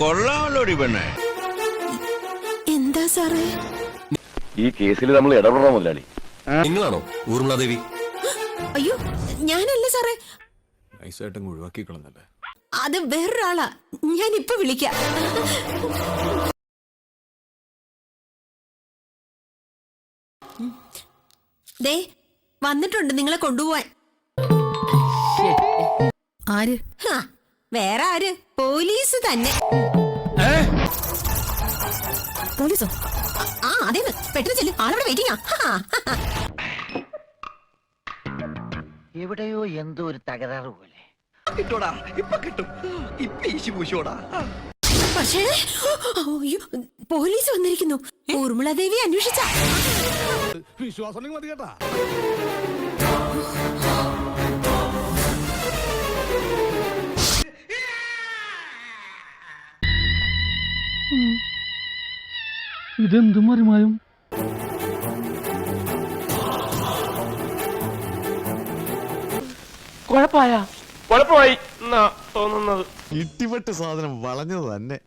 കൊള്ളാമല്ലോടി പെണ്ണെ. എന്താ സാറേ? ഈ കേസിൽ നമ്മൾ ഇടപെടണം മുതലാളി നിങ്ങളാണോ ഊർമിളാദേവി അയ്യോ ഞാനല്ല സാറേ. നൈസായിട്ടും ഒഴിവാക്കി കളഞ്ഞല്ലേ അത് വേറൊരാളാ. ഞാൻ ഇപ്പൊ വിളിക്കാം. ദേ വന്നിട്ടുണ്ട് നിങ്ങളെ കൊണ്ടുപോവാൻ. ആര് വേറെ ആര്? പോലീസ് തന്നെ. പോലീസോ? ആ അതേന്ന്. പെട്ടെന്ന് ചെല്ലു. ആളവിടെ വെയിറ്റിംഗ് എവിടെയോ എന്തോ ഒരു തകരാറ് പോലെ. കിട്ടോടാ ഇപ്പൊ കിട്ടും. ഇപ്പൊ ഈശി പൂശോടാ. പക്ഷേ അയ്യോ പോലീസ് വന്നിരിക്കുന്നു. ഊർമിളാദേവി അന്വേഷിച്ച. വിശ്വാസം മതി കേട്ടാ. ഇതെന്ത് മറിമായും? കുഴപ്പമായി? എന്നാ തോന്നുന്നത്. ഇട്ടിപ്പെട്ട് സാധനം വളഞ്ഞത് തന്നെ.